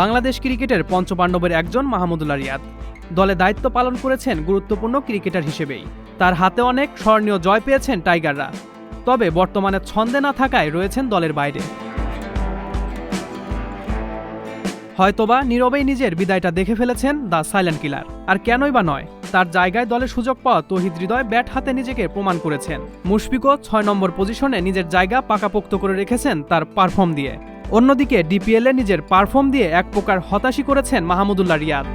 বাংলাদেশ ক্রিকেটের পঞ্চপাণ্ডবের একজন মাহমুদুল্লাহ রিয়াদ। দলে দায়িত্ব পালন করেছেন গুরুত্বপূর্ণ ক্রিকেটার হিসেবেই। তার হাতে অনেক স্মরণীয় জয় পেয়েছেন টাইগাররা। তবে বর্তমানে ছন্দে না থাকায় রয়েছেন দলের বাইরে। হয়তোবা নীরবেই নিজের বিদায়টা দেখে ফেলেছেন দ্য সাইলেন্ট কিলার। আর কেনই বা নয়, তার জায়গায় দলে সুযোগ পাওয়া তহিদ হৃদয় ব্যাট হাতে নিজেকে প্রমাণ করেছেন। মুশফিকও ছয় নম্বর পজিশনে নিজের জায়গা পাকাপোক্ত করে রেখেছেন তার পারফর্ম দিয়ে। অন্যদিকে ডিপিএলে নিজের পারফর্ম দিয়ে এক প্রকার হতাশি করেছেন মাহমুদুল্লাহ রিয়াদ।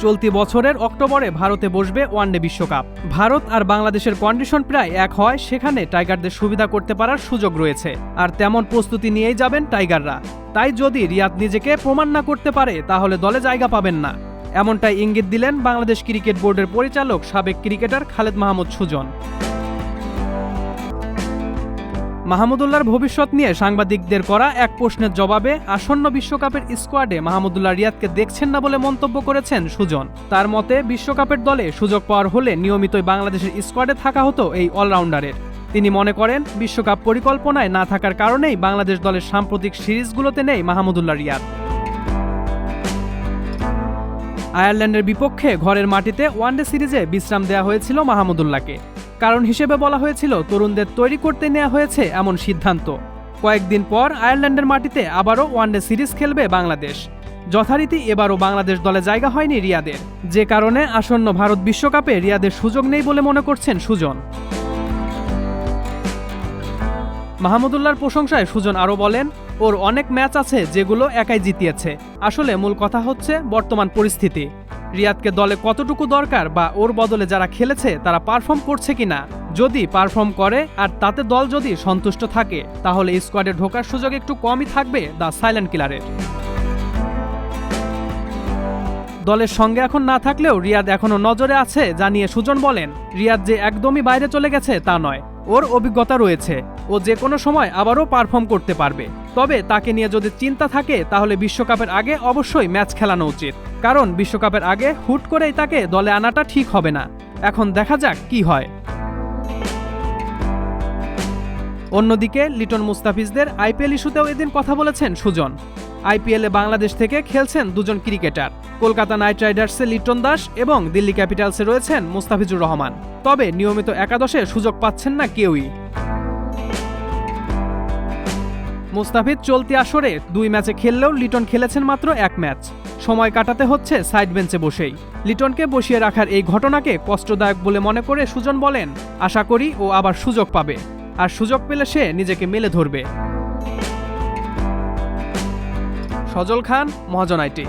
চলতি বছরের অক্টোবরে ভারতে বসবে ওয়ানডে বিশ্বকাপ। ভারত আর বাংলাদেশের কন্ডিশন প্রায় এক হয়, সেখানে টাইগারদের সুবিধা করতে পারার সুযোগ রয়েছে। আর তেমন প্রস্তুতি নিয়েই যাবেন টাইগাররা। তাই যদি রিয়াদ নিজেকে প্রমাণ না করতে পারে, তাহলে দলে জায়গা পাবেন না। এমনটাই ইঙ্গিত দিলেন বাংলাদেশ ক্রিকেট বোর্ডের পরিচালক সাবেক ক্রিকেটার খালেদ মাহমুদ সুজন। মাহমুদুল্লাহর ভবিষ্যৎ নিয়ে সাংবাদিকদের করা এক প্রশ্নের জবাবে আসন্ন বিশ্বকাপের স্কোয়াডে মাহমুদুল্লাহ রিয়াদকে দেখছেন না বলে মন্তব্য করেছেন সুজন। তার মতে, বিশ্বকাপের দলে সুযোগ পাওয়ার হলে নিয়মিতই বাংলাদেশের স্কোয়াডে থাকা হতো এই অলরাউন্ডারের। তিনি মনে করেন, বিশ্বকাপ পরিকল্পনায় না থাকার কারণেই বাংলাদেশ দলের সাম্প্রতিক সিরিজগুলোতে নেই মাহমুদুল্লাহ রিয়াদ। আয়ারল্যান্ডের বিপক্ষে ঘরের মাটিতে ওয়ানডে সিরিজে বিশ্রাম দেওয়া হয়েছিল মাহমুদুল্লাহকে। কারণ হিসেবে বলা হয়েছিল তরুণদের তৈরি করতে নেওয়া হয়েছে এমন সিদ্ধান্ত। কয়েকদিন পর আয়ারল্যান্ডের মাটিতে আবারও ওয়ানডে সিরিজ খেলবে বাংলাদেশ। যথারীতি এবারও বাংলাদেশ দলে জায়গা হয়নি রিয়াদের। যে কারণে আসন্ন ভারত বিশ্বকাপে রিয়াদের সুযোগ নেই বলে মনে করছেন সুজন। মাহমুদুল্লাহর প্রশংসায় সুজন আরও বলেন, ওর অনেক ম্যাচ আছে যেগুলো একাই জিতিয়েছে। আসলে মূল কথা হচ্ছে বর্তমান পরিস্থিতি। রিয়াদকে দলে কতটুকু দরকার বা ওর বদলে যারা খেলেছে, তারা পারফর্ম করছে কিনা? যদি পারফর্ম করে আর তাতে দল যদি সন্তুষ্ট থাকে, তাহলে স্কোয়াডে ঢোকার সুযোগ একটু কমই থাকবে দ্য সাইলেন্ট কিলারের দলের সঙ্গে এখন না থাকলেও রিয়াদ এখনও নজরে আছে, জানিয়ে সুজন বলেন, রিয়াদ যে একদমই বাইরে চলে গেছে, তা নয়। ওর অভিজ্ঞতা রয়েছে। ও যে কোনো সময় আবারও পারফর্ম করতে পারবে। তবে তাকে নিয়ে যদি চিন্তা থাকে, তাহলে বিশ্বকাপের আগে অবশ্যই ম্যাচ খেলানো উচিত। কারণ বিশ্বকাপের আগে হুট করেই তাকে দলে আনাটা ঠিক হবে না। এখন দেখা যাক কি হয়। অন্যদিকে লিটন মুস্তাফিজদের আইপিএল ইস্যুতেও এদিন কথা বলেছেন সুজন। আইপিএলে বাংলাদেশ থেকে খেলছেন দুজন ক্রিকেটার। কলকাতা নাইট রাইডার্সে লিটন দাস এবং দিল্লি ক্যাপিটালসে রয়েছেন মুস্তাফিজুর রহমান। তবে নিয়মিত একাদশে সুযোগ পাচ্ছেন না কেউই। মুস্তাফিজ চলতি আসরে দুই ম্যাচে খেললেও লিটন খেলেছেন মাত্র এক ম্যাচ। সময় কাটাতে হচ্ছে সাইড বেঞ্চে বসেই। লিটনকে বসিয়ে রাখার এই ঘটনাকে কষ্টদায়ক বলে মনে করে সুজন বলেন, আশা করি ও আবার সুযোগ পাবে। আর সুযোগ পেলে সে নিজেকে মেলে ধরবে। সজল খান মহাজন আইটি।